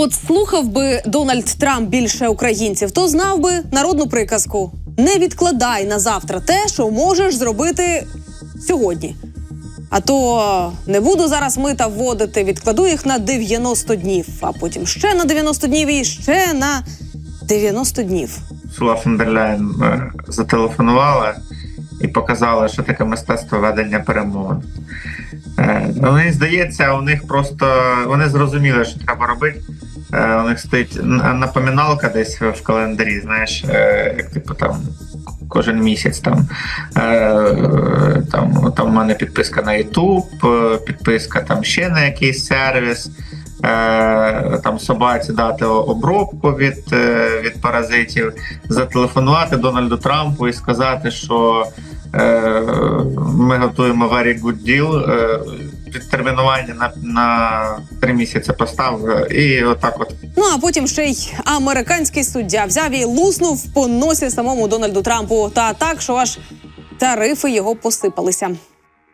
От слухав би Дональд Трамп більше українців, то знав би народну приказку: не відкладай на завтра те, що можеш зробити сьогодні. А то не буду зараз мита вводити, відкладу їх на 90 днів, а потім ще на 90 днів і ще на 90 днів. Сула фон дер Ляєн е, зателефонувала і показала, що таке мистецтво ведення перемовин. Е, ну, Мені здається, у них просто вони зрозуміли, що треба робити. Е, У них стоїть напоминалка десь в календарі, знаєш, е, як типу там кожен місяць там. Е, Там, там у мене підписка на YouTube, підписка там ще на якийсь сервіс. Там собаці дати обробку від, від паразитів, зателефонувати Дональду Трампу і сказати, що ми готуємо very good deal, відтермінування на, на три місяці постав, і отак от Ну а потім ще й американський суддя взяв і луснув по носі самому Дональду Трампу та так, що аж тарифи його посипалися.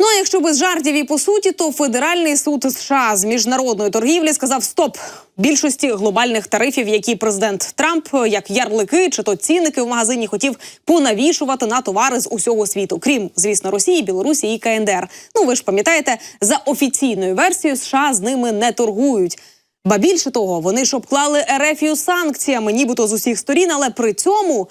Ну а якщо без жартів і по суті, то федеральний суд США з міжнародної торгівлі сказав стоп більшості глобальних тарифів, які президент Трамп, як ярлики чи то цінники в магазині, хотів понавішувати на товари з усього світу, крім звісно Росії, Білорусі і КНДР. Ну ви ж пам'ятаєте, за офіційною версією США з ними не торгують. Ба більше того, вони ж обклали Ерефію санкціями, нібито з усіх сторін, але при цьому.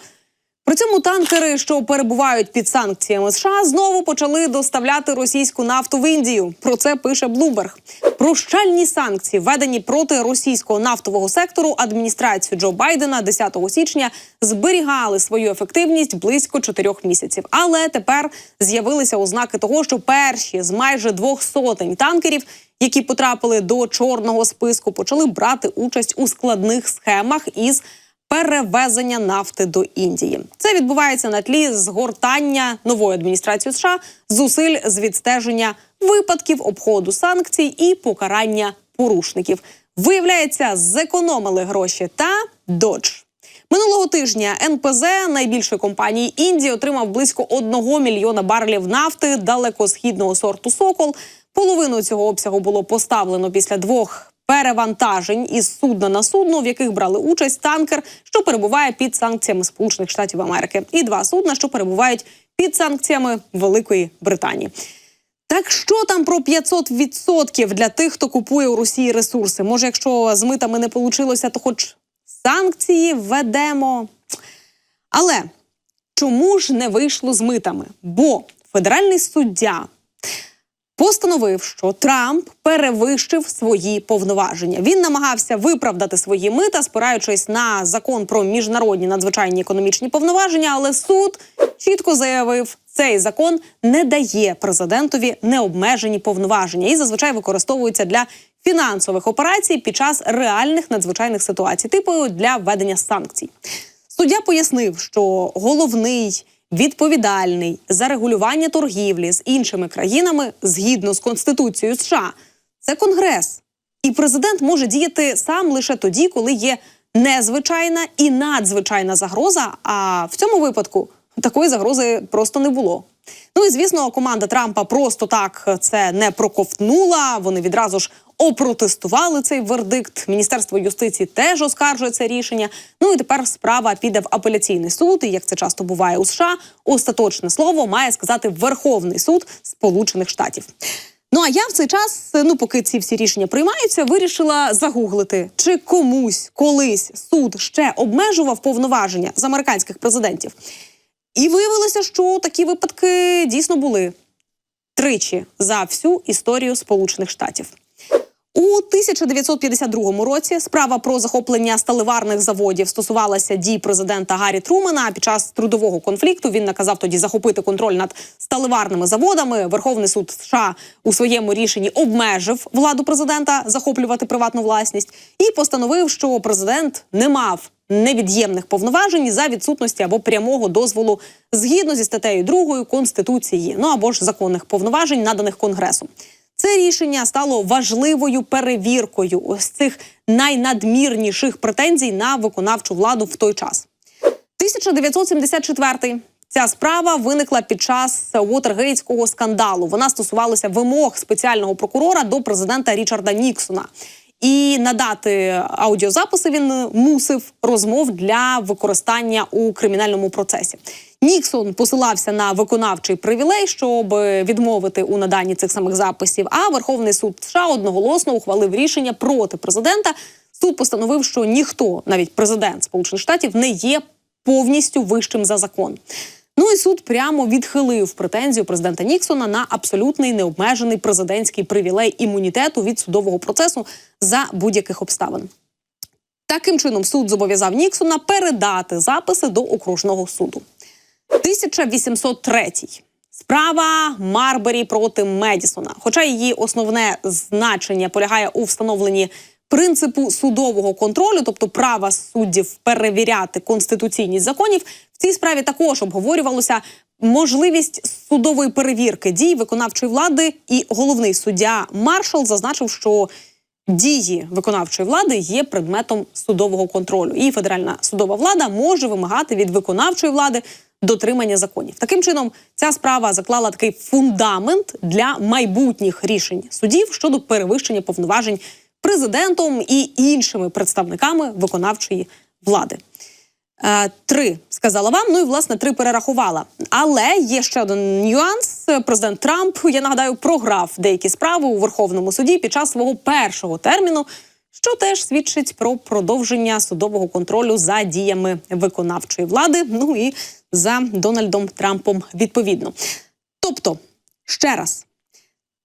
При цьому танкери, що перебувають під санкціями США, знову почали доставляти російську нафту в Індію. Про це пише Bloomberg. Прощальні санкції, введені проти російського нафтового сектору адміністрацію Джо Байдена 10 січня, зберігали свою ефективність близько чотирьох місяців. Але тепер з'явилися ознаки того, що перші з майже двох сотень танкерів, які потрапили до чорного списку, почали брати участь у складних схемах із перевезення нафти до Індії. Це відбувається на тлі згортання нової адміністрації США зусиль з відстеження випадків обходу санкцій і покарання порушників. Виявляється, зекономили гроші та додж. Минулого тижня НПЗ найбільшої компанії Індії отримав близько 1 мільйона барелів нафти далекосхідного сорту Сокол. Половину цього обсягу було поставлено після двох перевантажень із судна на судно, в яких брали участь танкер, що перебуває під санкціями Сполучених Штатів Америки, і два судна, що перебувають під санкціями Великої Британії. Так що там про 500% для тих, хто купує у Росії ресурси? Може, якщо з митами не вийшло, то хоч санкції введемо. Але чому ж не вийшло з митами? Бо федеральний суддя постановив, що Трамп перевищив свої повноваження. Він намагався виправдати свої мита, спираючись на закон про міжнародні надзвичайні економічні повноваження. Але суд чітко заявив, цей закон не дає президентові необмежені повноваження і зазвичай використовується для фінансових операцій під час реальних надзвичайних ситуацій, типу для введення санкцій. Суддя пояснив, що головний відповідальний за регулювання торгівлі з іншими країнами згідно з конституцією США це Конгрес. І президент може діяти сам лише тоді, коли є незвичайна і надзвичайна загроза. А в цьому випадку такої загрози просто не було. Ну і звісно, команда Трампа просто так це не проковтнула. Вони відразу ж опротестували цей вердикт. Міністерство юстиції теж оскаржує це рішення. Ну і тепер справа піде в апеляційний суд. І як це часто буває у США, остаточне слово має сказати Верховний суд Сполучених Штатів. Ну а я в цей час, ну поки ці всі рішення приймаються, вирішила загуглити, чи комусь колись суд ще обмежував повноваження з американських президентів. І виявилося, що такі випадки дійсно були тричі за всю історію Сполучених Штатів. У 1952 році справа про захоплення сталеварних заводів стосувалася дій президента Гаррі Трумана. Під час трудового конфлікту він наказав тоді захопити контроль над сталеварними заводами. Верховний суд США у своєму рішенні обмежив владу президента захоплювати приватну власність і постановив, що президент не мав невід'ємних повноважень за відсутності або прямого дозволу згідно зі статтею 2 конституції, ну або ж законних повноважень, наданих конгресом. Це рішення стало важливою перевіркою ось цих найнадмірніших претензій на виконавчу владу в той час. 1974 Ця справа виникла під час Уотергейтського скандалу. Вона стосувалася вимог спеціального прокурора до президента Річарда Ніксона. І надати аудіозаписи він мусив розмов для використання у кримінальному процесі. Ніксон посилався на виконавчий привілей, щоб відмовити у наданні цих самих записів. А Верховний суд США одноголосно ухвалив рішення проти президента. Суд постановив, що ніхто, навіть президент Сполучених Штатів, не є повністю вищим за закон. Ну і суд прямо відхилив претензію президента Ніксона на абсолютний необмежений президентський привілей імунітету від судового процесу за будь-яких обставин. Таким чином, суд зобов'язав Ніксона передати записи до окружного суду. 1803. Справа Марбері проти Медісона. Хоча її основне значення полягає у встановленні принципу судового контролю, тобто права суддів перевіряти конституційність законів, в цій справі також обговорювалося можливість судової перевірки дій виконавчої влади. І головний суддя Маршал зазначив, що дії виконавчої влади є предметом судового контролю, і федеральна судова влада може вимагати від виконавчої влади дотримання законів. Таким чином, ця справа заклала такий фундамент для майбутніх рішень судів щодо перевищення повноважень президентом і іншими представниками виконавчої влади. Е, Три сказала вам. Ну і власне три перерахувала. Але є ще один нюанс. Президент Трамп, я нагадаю, програв деякі справи у Верховному суді під час свого першого терміну, що теж свідчить про продовження судового контролю за діями виконавчої влади. Ну і за Дональдом Трампом відповідно. Тобто, ще раз.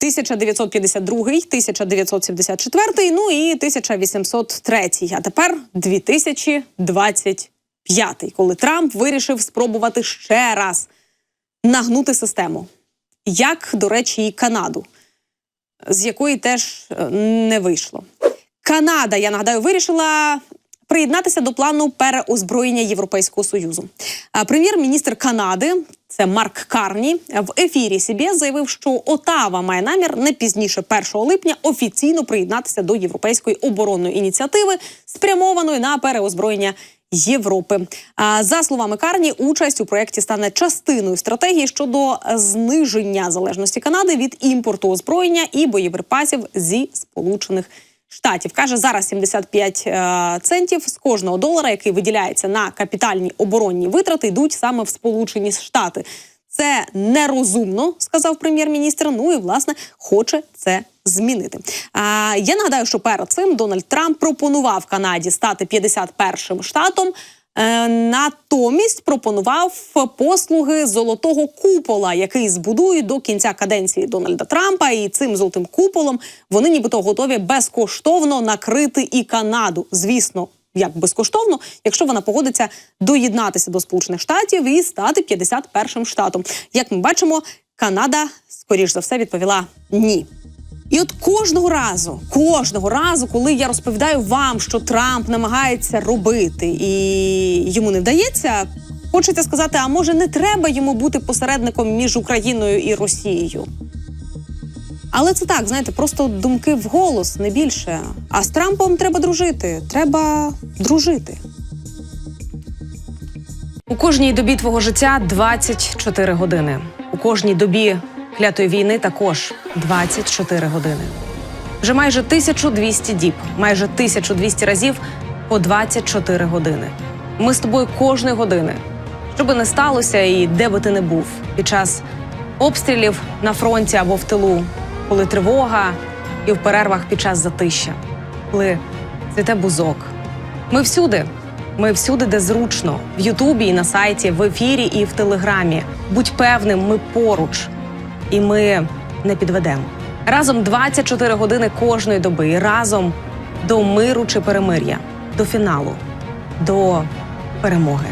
1952, 1974, ну і 1803. А тепер 2025, коли Трамп вирішив спробувати ще раз нагнути систему, як, до речі, і Канаду, з якої теж е, не вийшло. Канада, я нагадаю, вирішила приєднатися до плану переозброєння Європейського союзу. Прем'єр-міністр Канади, це Марк Карні, в ефірі СІБІС заявив, що Отава має намір не пізніше 1 липня офіційно приєднатися до європейської оборонної ініціативи, спрямованої на переозброєння. Європи за словами Карні, участь у проєкті стане частиною стратегії щодо зниження залежності Канади від імпорту озброєння і боєприпасів зі сполучених штатів. Каже, зараз 75 е, центів з кожного долара, який виділяється на капітальні оборонні витрати, йдуть саме в Сполучені Штати. Це нерозумно, сказав прем'єр-міністр. Ну і власне хоче це змінити. А я нагадаю, що перед цим Дональд Трамп пропонував Канаді стати 51-м штатом. Е, Натомість пропонував послуги золотого купола, який збудують до кінця каденції Дональда Трампа. І цим золотим куполом вони нібито готові безкоштовно накрити і Канаду. Звісно, як безкоштовно, якщо вона погодиться доєднатися до Сполучених Штатів і стати 51-м штатом. Як ми бачимо, Канада скоріш за все відповіла ні. І от кожного разу, кожного разу, коли я розповідаю вам, що Трамп намагається робити і йому не вдається, хочеться сказати: а може не треба йому бути посередником між Україною і Росією? Але це так, знаєте, просто думки вголос, не більше. А з Трампом треба дружити. Треба дружити. У кожній добі твого життя 24 години. У кожній добі клятої війни також 24 години. Вже майже 1200 діб, майже 1200 разів по 24 години. Ми з тобою кожної години, що би не сталося, і де би ти не був під час обстрілів на фронті або в тилу, коли тривога і в перервах під час затища, коли цвіте бузок. Ми всюди. Ми всюди, де зручно, в Ютубі, і на сайті, в ефірі і в Телеграмі. Будь певним, ми поруч, і ми не підведемо. Разом 24 години кожної доби. І разом до миру чи перемир'я, до фіналу, до перемоги.